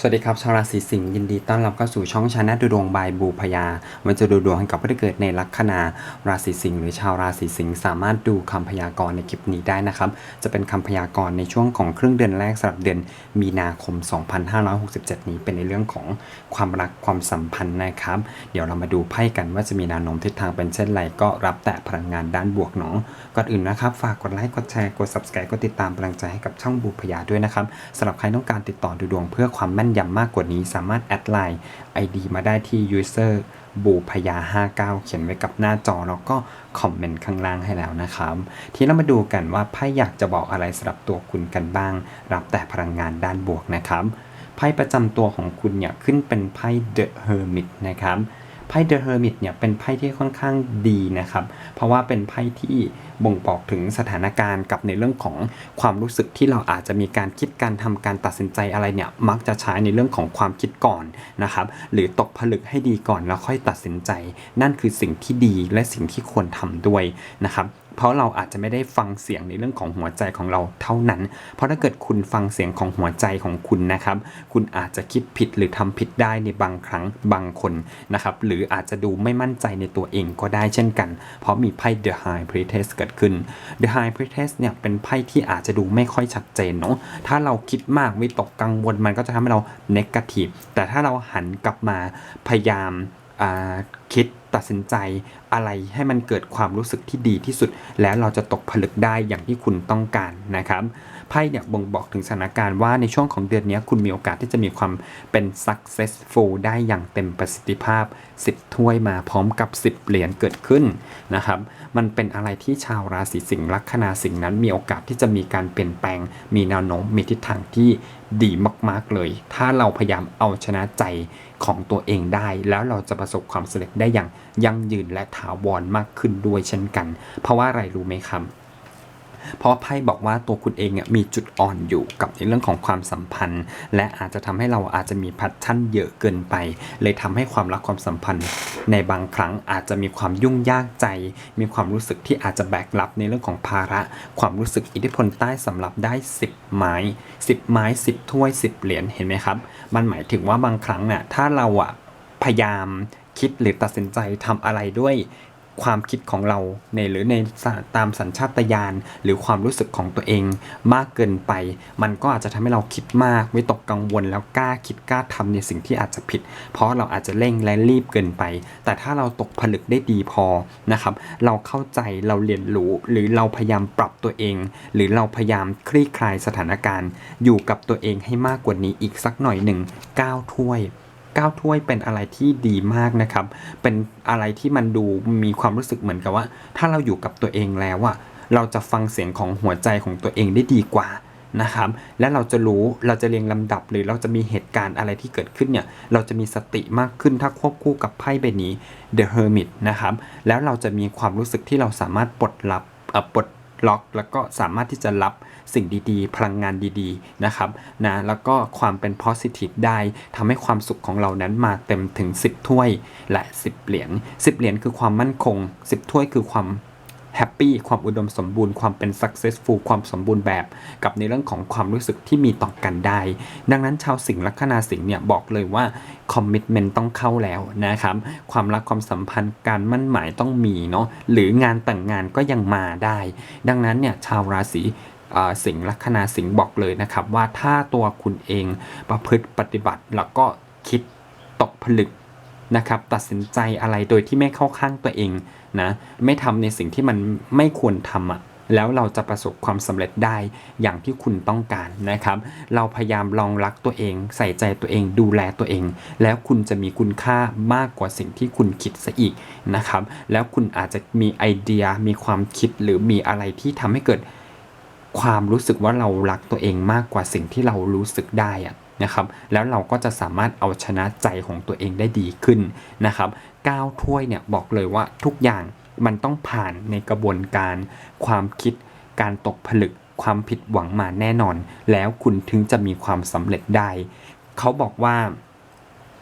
สวัสดีครับชาวราศีสิงห์ยินดีต้อนรับเข้าสู่ช่องชาแนลดูดวงบายบูพยาวันจะดูดวงให้กับผู้ที่เกิดในลัคนาราศีสิงห์หรือชาวราศีสิงห์สามารถดูคำพยากรณ์ในคลิปนี้ได้นะครับ จะเป็นคำพยากรณ์ในช่วงของครึ่งเดือนแรกสำหรับเดือนมีนาคม 2567 นี้เป็นในเรื่องของความรักความสัมพันธ์นะครับ เดี๋ยวเรามาดูไพ่กันว่าจะมีแนวโน้มทิศทางเป็นเช่นไรก็รับแต่พลังงานด้านบวกเนาะก่อนอื่นนะครับฝากกดไลค์กดแชร์กด subscribe กดติดตามกำลังใจให้กับช่องบูพยาด้วยนะครับสำหรับใครต้องการติดต่อดูดวงเพื่อความแม่นยำมากกว่านี้สามารถแอดไลน์ ID มาได้ที่ user บูพยา 59 เขียนไว้กับหน้าจอ แล้วก็คอมเมนต์ข้างล่างให้แล้วนะครับ ทีนี้เรามาดูกันว่าไพ่อยากจะบอกอะไรสำหรับตัวคุณกันบ้าง รับแต่พลังงานด้านบวกนะครับ ไพ่ประจำตัวของคุณเนี่ยขึ้นเป็นไพ่ The Hermit นะครับ ไพ่เดอะเฮอร์มิตเนี่ยเป็นไพ่ที่ค่อนข้างดีนะครับ เพราะว่าเป็นไพ่ที่บ่งบอกถึงสถานการณ์กับในเรื่องของความรู้สึกที่เราอาจจะมีการคิดการทำการตัดสินใจอะไรเนี่ยมักจะใช้ในเรื่องของความคิดก่อนนะครับหรือตกผลึกให้ดีก่อนแล้วค่อยตัดสินใจ นั่นคือสิ่งที่ดีและสิ่งที่ควรทำด้วยนะครับ เพราะเราอาจจะไม่ได้ฟังเสียงในเรื่องของหัวใจของเราเท่านั้น เพราะถ้าเกิดคุณฟังเสียงของหัวใจของคุณนะครับ คุณอาจจะคิดผิดหรือทำผิดได้ในบางครั้งบางคนนะครับ หรืออาจจะดูไม่มั่นใจในตัวเองก็ได้เช่นกัน เพราะมีไพ่ The High Priestess เกิดขึ้น The High Priestess เนี่ยเป็นไพ่ที่อาจจะดูไม่ค่อยชัดเจนเนาะ ถ้าเราคิดมากวิตกกังวลมันก็จะทำให้เรา negative แต่ถ้าเราหันกลับมาพยายามคิด ตัดสินใจอะไรให้มันเกิดความรู้สึกที่ดีที่สุด แล้วเราจะตกผลึกได้อย่างที่คุณต้องการนะครับ ไพ่เนี่ยบ่งบอกถึงสถานการณ์ว่าในช่วงของเดือนนี้คุณมีโอกาสที่จะมีความเป็น successful ได้อย่างเต็มประสิทธิภาพ 10 ถ้วยมาพร้อมกับ 10 เหรียญเกิดขึ้นนะครับ มันเป็นอะไรที่ชาวราศีสิงห์ลัคนาสิงห์นั้นมีโอกาสที่จะมีการเปลี่ยนแปลง มีแนวโน้มมีทิศทางที่ดีมาก ๆ เลย ถ้าเราพยายามเอาชนะใจของตัวเองได้ แล้วเราจะประสบความสำเร็จได้อย่างยั่งยืนและถาวรมากขึ้นด้วยเช่นกัน เพราะว่าอะไรรู้ไหมครับ เพราะไพ่บอกว่าตัวคุณเองเนี่ยมีจุดอ่อนอยู่กับในเรื่องของความสัมพันธ์ และอาจจะทำให้เราอาจจะมีพัชชั่นเยอะเกินไป เลยทำให้ความรักความสัมพันธ์ ในบางครั้งอาจจะมีความยุ่งยากใจ มีความรู้สึกที่อาจจะแบกรับในเรื่องของภาระ ความรู้สึกอิทธิพลใต้สำหรับได้ 10 ไม้ 10 ไม้ 10 ถ้วย 10 เหรียญเห็นไหมครับ มันหมายถึงว่าบางครั้งเนี่ยถ้าเราอะพยายามคิดหรือตัดสินใจทำอะไรด้วย ความคิดของเราในหรือในตามสัญชาตญาณหรือความรู้สึกของตัวเองมากเกินไป มันก็อาจจะทำให้เราคิดมากวิตกกังวลแล้วกล้าคิดกล้าทำในสิ่งที่อาจจะผิด เพราะเราอาจจะเร่งและรีบเกินไป แต่ถ้าเราตกผลึกได้ดีพอนะครับ เราเข้าใจเราเรียนรู้ หรือเราพยายามปรับตัวเอง หรือเราพยายามคลี่คลายสถานการณ์ อยู่กับตัวเองให้มากกว่านี้อีกสักหน่อยหนึ่งก้าวถ้วย ก้าถ้วยเป็นอะไรที่ดีมากนะครับ เป็นอะไรที่มันดูมีความรู้สึกเหมือนกับว่า ถ้าเราอยู่กับตัวเองแล้วอะเราจะฟังเสียงของหัวใจของตัวเองได้ดีกว่านะครับ และเราจะรู้เราจะเรียงลำดับหรือเราจะมีเหตุการณ์อะไรที่เกิดขึ้นเนี่ย เราจะมีสติมากขึ้นถ้าควบคู่กับไพ่ใบนี้ The Hermit นะครับ แล้วเราจะมีความรู้สึกที่เราสามารถปลดลับเอ่อปลด ล็อก แล้วก็สามารถที่จะรับสิ่งดีๆ พลังงานดีๆนะครับนะแล้วก็ความเป็น positive ได้ทำให้ความสุขของเรานั้นมาเต็มถึง 10 ถ้วยและ 10 เหรียญ10 เหรียญคือความมั่นคง 10 ถ้วยคือความ แฮปปี้ความอุดมสมบูรณ์ความเป็น successful ความสมบูรณ์แบบ กับในเรื่องของความรู้สึกที่มีต่อกันได้ ดังนั้นชาวสิงห์ลัคนาสิงห์เนี่ยบอกเลยว่าคอมมิ t เมนต์ต้องเข้าแล้วนะครับความรักความสัมพันธ์การมั่นหมายต้องมีเนาะหรืองานแต่งงานก็ยังมาได้ ดังนั้นเนี่ยชาวราศีสิงห์ลัคนาสิงห์บอกเลยนะครับว่าถ้าตัวคุณเองประพฤติปฏิบัติแล้วก็คิดตกผลึก นะครับตัดสินใจอะไรโดยที่ไม่เข้าข้างตัวเองนะไม่ทำในสิ่งที่มันไม่ควรทำอะแล้วเราจะประสบความสำเร็จได้อย่างที่คุณต้องการนะครับ เราพยายามลองรักตัวเอง ใส่ใจตัวเองดูแลตัวเอง แล้วคุณจะมีคุณค่ามากกว่าสิ่งที่คุณคิดซะอีกนะครับ แล้วคุณอาจจะมีไอเดียมีความคิดหรือมีอะไรที่ทำให้เกิดความรู้สึกว่าเรารักตัวเองมากกว่าสิ่งที่เรารู้สึกได้อะ นะครับแล้วเราก็จะสามารถเอาชนะใจของตัวเองได้ดีขึ้นนะครับก้าวถ้วยเนี่ยบอกเลยว่าทุกอย่างมันต้องผ่านในกระบวนการความคิดการตกผลึกความผิดหวังมาแน่นอน แล้วคุณถึงจะมีความสำเร็จได้ เขาบอกว่า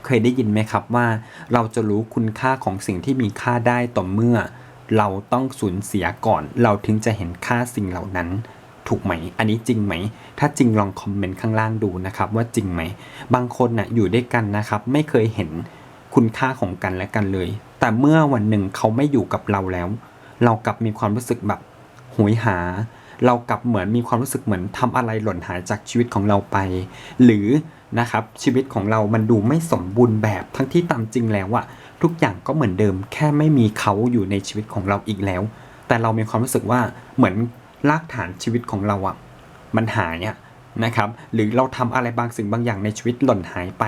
เคยได้ยินไหมครับว่า เราจะรู้คุณค่าของสิ่งที่มีค่าได้ต่อเมื่อ เราต้องสูญเสียก่อน เราถึงจะเห็นค่าสิ่งเหล่านั้น ถูกไหม อันนี้จริงไหม ถ้าจริงลองคอมเมนต์ข้างล่างดูนะครับว่าจริงไหม บางคนน่ะอยู่ด้วยกันนะครับ ไม่เคยเห็นคุณค่าของกันและกันเลย แต่เมื่อวันหนึ่งเขาไม่อยู่กับเราแล้ว เรากลับมีความรู้สึกแบบโหยหา เรากลับเหมือนมีความรู้สึกเหมือนทำอะไรหล่นหายจากชีวิตของเราไป หรือนะครับชีวิตของเรามันดูไม่สมบูรณ์แบบทั้งที่ตามจริงแล้วอะทุกอย่างก็เหมือนเดิม แค่ไม่มีเขาอยู่ในชีวิตของเราอีกแล้ว แต่เรามีความรู้สึกว่าเหมือน รากฐานชีวิตของเราอะมันหายอะนะครับ หรือเราทำอะไรบางสิ่งบางอย่างในชีวิตหล่นหายไป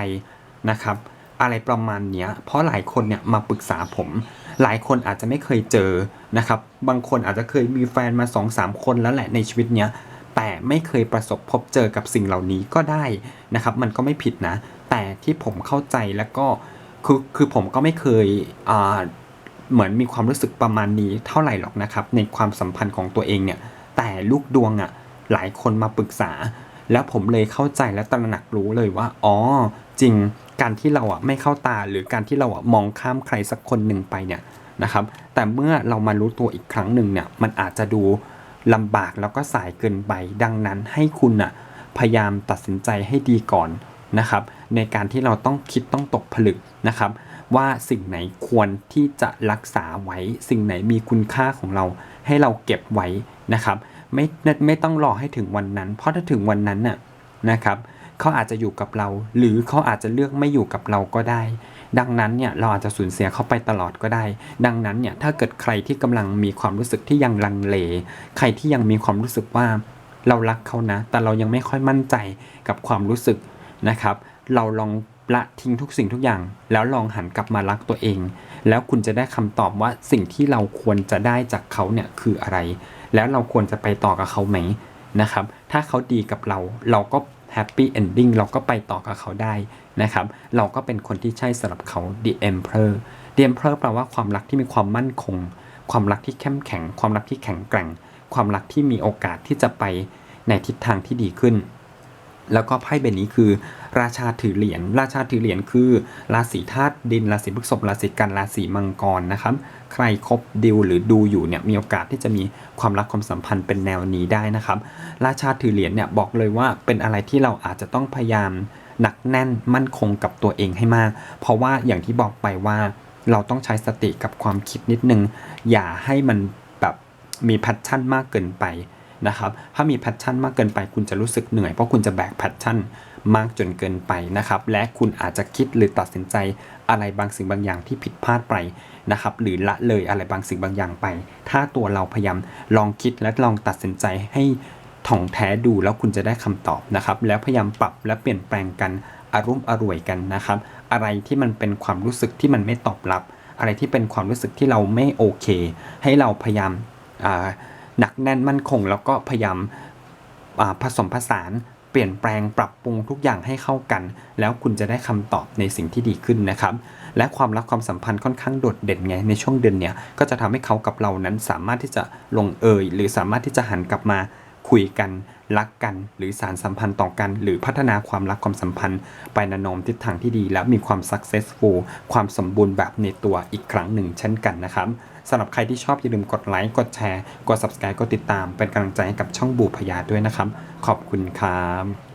นะครับ อะไรประมาณเนี้ย เพราะหลายคนเนี่ยมาปรึกษาผม หลายคนอาจจะไม่เคยเจอนะครับ บางคนอาจจะเคยมีแฟนมา2อสามคนแล้วแหละในชีวิตเนี้ย แต่ไม่เคยประสบพบเจอกับสิ่งเหล่านี้ก็ได้นะครับ มันก็ไม่ผิดนะ แต่ที่ผมเข้าใจแล้วก็คือคือผมก็ไม่เคยอ่าเหมือนมีความรู้สึกประมาณนี้เท่าไหร่หรอกนะครับ ในความสัมพันธ์ของตัวเองเนี่ย แต่ลูกดวงอะ่ะหลายคนมาปรึกษา แล้วผมเลยเข้าใจและตระหนักรู้เลยว่า อ๋อ จริงการที่เราอะไม่เข้าตาหรือการที่เราอะมองข้ามใครสักคนหนึ่งไปเนี่ยนะครับ แต่เมื่อเรามารู้ตัวอีกครั้งหนึ่งเนี่ยมันอาจจะดูลำบากแล้วก็สายเกินไป ดังนั้นให้คุณอะพยายามตัดสินใจให้ดีก่อนนะครับ ในการที่เราต้องคิดต้องตกผลึกนะครับ ว่าสิ่งไหนควรที่จะรักษาไว้ สิ่งไหนมีคุณค่าของเรา ให้เราเก็บไว้ นะครับไม่ไม่ต้องรอให้ถึงวันนั้น เพราะถ้าถึงวันนั้นน่ะนะครับเขาอาจจะอยู่กับเรา หรือเขาอาจจะเลือกไม่อยู่กับเราก็ได้ ดังนั้นเนี่ยเราอาจจะสูญเสียเขาไปตลอดก็ได้ ดังนั้นเนี่ยถ้าเกิดใครที่กำลังมีความรู้สึกที่ยังลังเล ใครที่ยังมีความรู้สึกว่าเรารักเขานะ แต่เรายังไม่ค่อยมั่นใจกับความรู้สึกนะครับ เราลองละทิ้งทุกสิ่งทุกอย่าง แล้วลองหันกลับมารักตัวเอง แล้วคุณจะได้คำตอบว่าสิ่งที่เราควรจะได้จากเขาเนี่ยคืออะไร แล้วเราควรจะไปต่อกับเขาไหมนะครับ ถ้าเขาดีกับเราเราก็แฮปปี้เอนดิ้งเราก็ไปต่อกับเขาได้นะครับ เราก็เป็นคนที่ใช่สำหรับเขา The Emperor The Emperor แปลว่าความรักที่มีความมั่นคง ความรักที่เข้มแข็ง ความรักที่แข็งแกร่ง ความรักที่มีโอกาสที่จะไปในทิศทางที่ดีขึ้น แล้วก็ไพ่ใบนี้คือ ราชาถือเหรียญ ราชาถือเหรียญคือ ราศีธาตุดิน ราศีพฤษภ ราศีกัน ราศีมังกรนะครับ ใครคบดิวหรือดูอยู่เนี่ยมีโอกาสที่จะมีความรักความสัมพันธ์เป็นแนวนี้ได้นะครับ ราชาถือเหรียญเนี่ยบอกเลยว่าเป็นอะไรที่เราอาจจะต้องพยายามหนักแน่นมั่นคงกับตัวเองให้มาก เพราะว่าอย่างที่บอกไปว่าเราต้องใช้สติกับความคิดนิดนึง อย่าให้มันแบบมีแพชชั่นมากเกินไป นะครับ ถ้ามีแพชชั่นมากเกินไปคุณจะรู้สึกเหนื่อยเพราะคุณจะแบกแพชชั่นมากจนเกินไปนะครับ และคุณอาจจะคิดหรือตัดสินใจอะไรบางสิ่งบางอย่างที่ผิดพลาดไปนะครับ หรือละเลยอะไรบางสิ่งบางอย่างไป ถ้าตัวเราพยายามลองคิดและลองตัดสินใจให้ถ่องแท้ดูแล้วคุณจะได้คำตอบนะครับ แล้วพยายามปรับและเปลี่ยนแปลงกันอารมณ์อร่วยกันนะครับ อะไรที่มันเป็นความรู้สึกที่มันไม่ตอบรับ อะไรที่เป็นความรู้สึกที่เราไม่โอเค ให้เราพยายามอ่า หนักแน่นมั่นคง แล้วก็พยายามาผสมผสานเปลี่ยนแปลงปรับปรุงทุกอย่างให้เข้ากัน แล้วคุณจะได้คำตอบในสิ่งที่ดีขึ้นนะครับ และความรักความสัมพันธ์ค่อนข้างโดดเด่นไงในช่วงเดือนเนี้ยก็จะทำให้เขากับเรานั้นสามารถที่จะลงเอย หรือสามารถที่จะหันกลับมาคุยกัน รักกัน หรือสารสัมพันธ์ต่อกัน หรือพัฒนาความรักความสัมพันธ์ ไปในนมทิศทางที่ดี และมีความ successful ความสมบูรณ์แบบในตัวอีกครั้งหนึ่งเช่นกันนะครับสำหรับใครที่ชอบอย่าลืมกดไลค์กดแชร์ กด subscribe กดติดตาม เป็นกำลังใจให้กับช่องบูพยาด้วยนะครับ ขอบคุณครับ